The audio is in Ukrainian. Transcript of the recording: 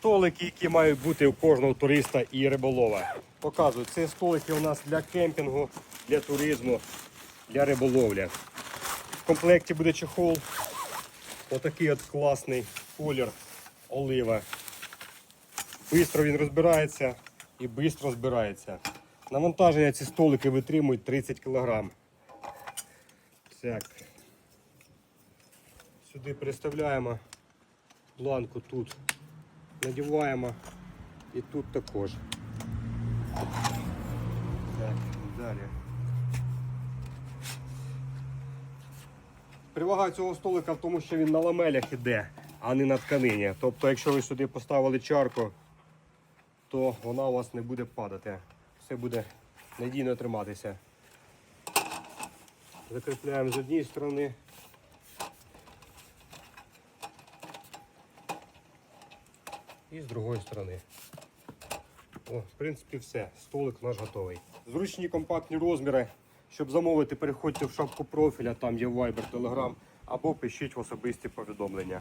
Столики, які мають бути у кожного туриста і риболова. Показую, це столики у нас для кемпінгу, для туризму, для риболовлі. В комплекті буде чехол. Отакий от класний колір олива. Бистро він розбирається і швидко збирається. Навантаження ці столики витримують 30 кг. Так. Сюди переставляємо планку тут. Надіваємо і тут також. Так, далі. Перевага цього столика в тому, що він на ламелях іде, а не на тканині. Тобто, якщо ви сюди поставили чарку, то вона у вас не буде падати. Все буде надійно триматися. Закріпляємо з однієї сторони. І з другої сторони. О, в принципі, все. Столик наш готовий. Зручні компактні розміри. Щоб замовити, переходьте в шапку профіля, там є Viber, Telegram, або пишіть в особисті повідомлення.